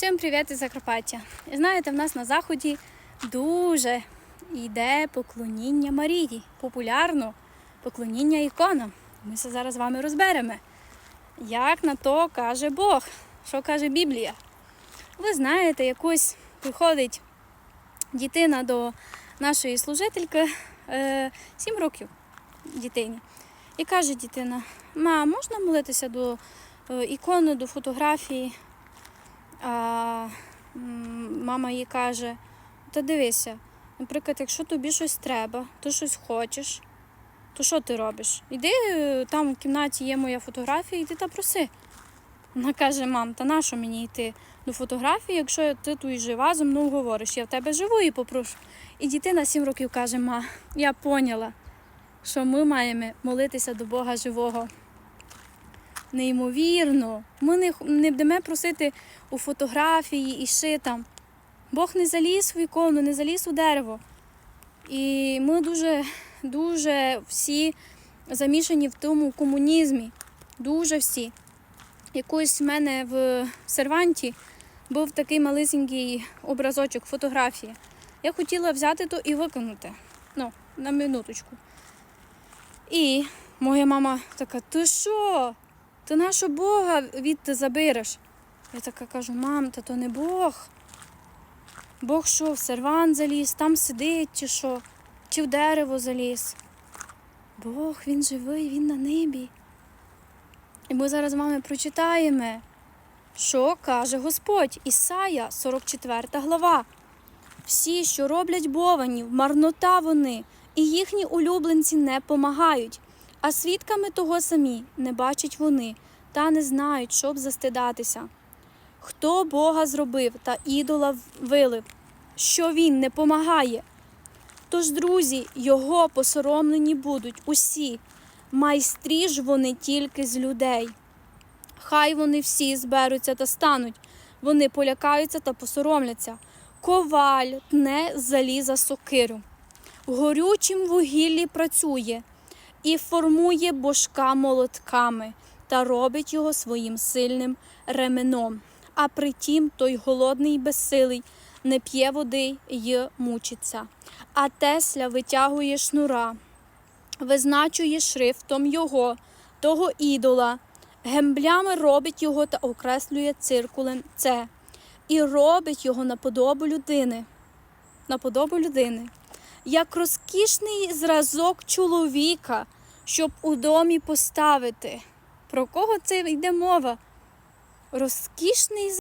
Всім привіт із Закарпаття. І Знаєте, в нас на заході дуже йде поклоніння Марії, популярно поклоніння іконам. Ми це зараз з вами розберемо. Як на то каже Бог, що каже Біблія. Ви знаєте, якось приходить дитина до нашої служительки е, 7 років дитині. І каже дитина: Ма, можна молитися до е, ікони, до фотографії? А мама їй каже: та дивися, наприклад, якщо тобі щось треба, ти щось хочеш, то що ти робиш? Іди е, там в кімнаті є моя фотографія, іди та проси. Вона каже: мам, та нащо мені йти до фотографії, якщо ти тут жива, зі мною говориш, я в тебе живу і попрошу. І дитина 7 років каже: Ма, я поняла, що ми маємо молитися до Бога живого. Неймовірно. Ми не, не будемо просити у фотографії і ще там. Бог не заліз в ікону, не заліз у дерево. І ми дуже, дуже всі замішані в тому комунізмі. Дуже всі. Якось в мене в серванті був такий малесенький образочок, фотографії. Я хотіла взяти то і виконати. Ну, на минуточку. І моя мама така: ти що? Ти нашого Бога відти забереш? Я така кажу, мам, та то не Бог. Бог що, в серван заліз, там сидить чи що, чи в дерево заліз. Бог, він живий, він на небі. І ми зараз з вами прочитаємо, що каже Господь, Ісая, 44 глава. Всі, що роблять бованів, марнота вони, і їхні улюбленці не помагають, а свідками того самі не бачать вони, та не знають, щоб застидатися. Хто Бога зробив та ідола вилив, що він не помагає. Тож, друзі, його посоромлені будуть усі, майстрі ж вони тільки з людей. Хай вони всі зберуться та стануть, вони полякаються та посоромляться. Коваль тне заліза сокиру. Горючім вугіллі працює і формує божка молотками та робить його своїм сильним ременом. А притім той голодний безсилий не п'є води й мучиться. А Тесля витягує шнура, визначує шрифтом його, того ідола, гемблями робить його та окреслює циркулем це, і робить його на подобу людини. На подобу людини, як розкішний зразок чоловіка, щоб у домі поставити. Про кого це йде мова? Розкішний